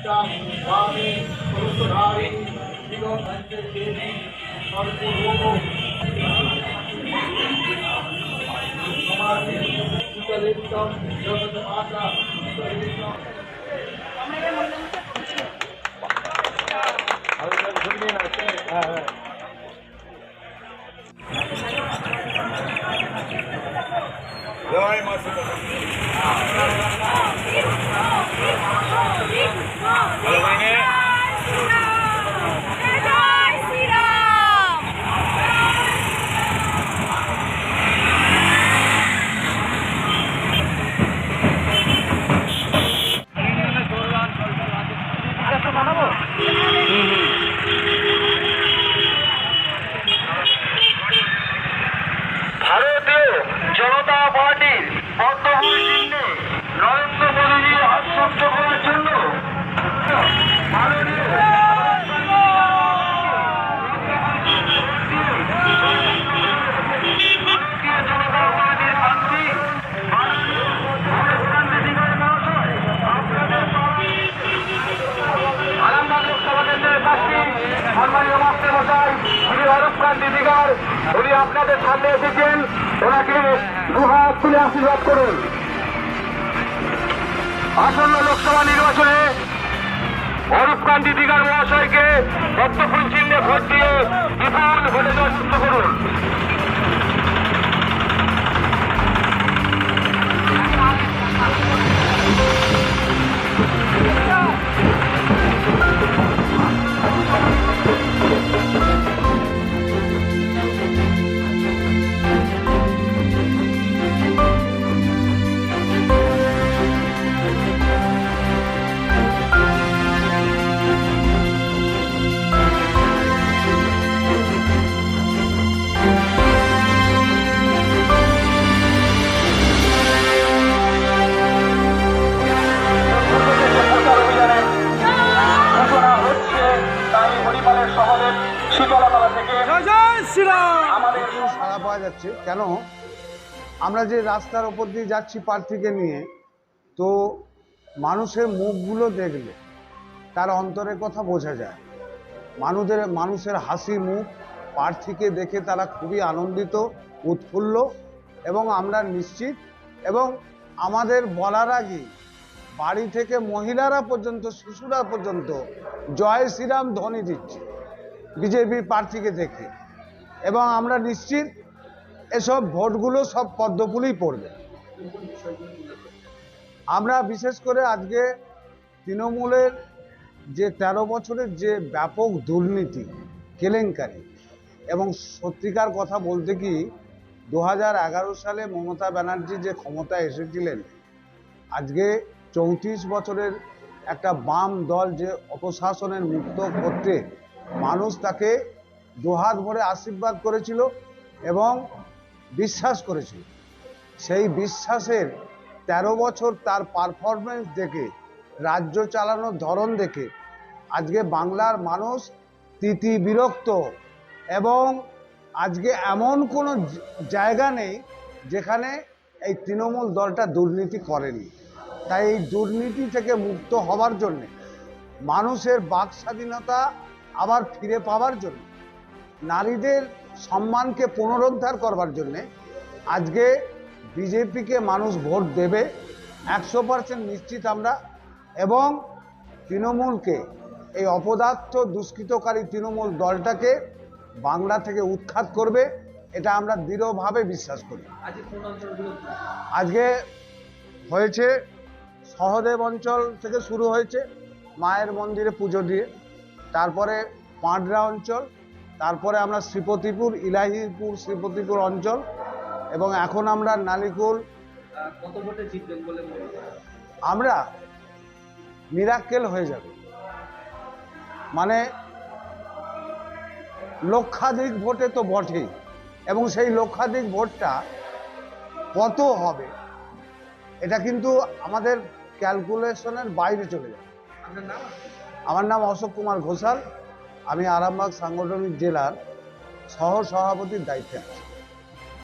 स्वामी पुरुषधारी दिगम देवी और पूर्वों को जगत माता जय माता 7号 আপনাদের সামনে এসেছেন। ওনাকে দুহাত তুলে আশীর্বাদ করুন। আসন্ন লোকসভা নির্বাচনে অরূপ কান্তি দিগার মহাশয়কে ভক্তফুল চিহ্নে ভোট দিয়ে বিপুল ভোটে জয়যুক্ত করুন। হরিপালের শহরের শীতলাতলা থেকে আমাদের সাড়া পাওয়া যাচ্ছে। কেন? আমরা যে রাস্তার ওপর দিয়ে যাচ্ছি প্রার্থীকে নিয়ে তো মানুষের মুখগুলো দেখলে তার অন্তরের কথা বোঝা যায়। মানুষের মানুষের হাসি মুখ প্রার্থীকে দেখে তারা খুবই আনন্দিত উৎফুল্ল এবং আমরা নিশ্চিত এবং আমাদের বলার আগে বাড়ি থেকে মহিলারা পর্যন্ত, শিশুরা পর্যন্ত জয় শ্রীরাম ধ্বনি দিচ্ছে বিজেপি প্রার্থীকে দেখে। এবং আমরা নিশ্চিত এসব ভোটগুলো সব পদ্মফুলেই পড়বে। আমরা বিশেষ করে আজকে তৃণমূলের যে ১৩ বছরের যে ব্যাপক দুর্নীতি, কেলেঙ্কারি এবং সত্যিকার কথা বলতে কি, দু হাজার এগারো সালে মমতা ব্যানার্জি যে ক্ষমতায় এসেছিলেন, আজকে চৌত্রিশ বছরের একটা বাম দল যে অপশাসনের মুক্ত করতে মানুষ তাকে দুহাত ভরে আশীর্বাদ করেছিল এবং বিশ্বাস করেছিল। সেই বিশ্বাসের ১৩ বছর তার পারফরমেন্স দেখে, রাজ্য চালানোর ধরন দেখে, আজকে বাংলার মানুষ তিতি বিরক্ত এবং আজকে এমন কোনো জায়গা নেই যেখানে এই তৃণমূল দলটা দুর্নীতি করেনি। তাই এই দুর্নীতি থেকে মুক্ত হওয়ার জন্যে, মানুষের বাক স্বাধীনতা আবার ফিরে পাওয়ার জন্য, নারীদের সম্মানকে পুনরুদ্ধার করবার জন্যে আজকে বিজেপিকে মানুষ ভোট দেবে, একশো পার্সেন্ট নিশ্চিত আমরা, এবং তৃণমূলকে, এই অপদার্থ, দুষ্কৃতকারী তৃণমূল দলটাকে বাংলা থেকে উৎখাত করবে, এটা আমরা দৃঢ়ভাবে বিশ্বাস করি। আজকে হয়েছে সহদেব অঞ্চল থেকে শুরু হয়েছে মায়ের মন্দিরে পুজো দিয়ে তারপরে পাঁডরা অঞ্চল, তারপরে আমরা শ্রীপতিপুর, ইলাহিপুর, শ্রীপতিপুর অঞ্চল, এবং এখন আমরা নালিকুল? আমরা মিরাক্কেল হয়ে যাবে মানে লক্ষাধিক ভোটে তো বটেই, এবং সেই লক্ষাধিক ভোটটা কত হবে, এটা কিন্তু আমাদের ক্যালকুলেশনের বাইরে চলে যায়। আমার নাম অশোক কুমার ঘোষাল, আমি আরামবাগ সাংগঠনিক জেলার সহ সভাপতির দায়িত্বে আছি।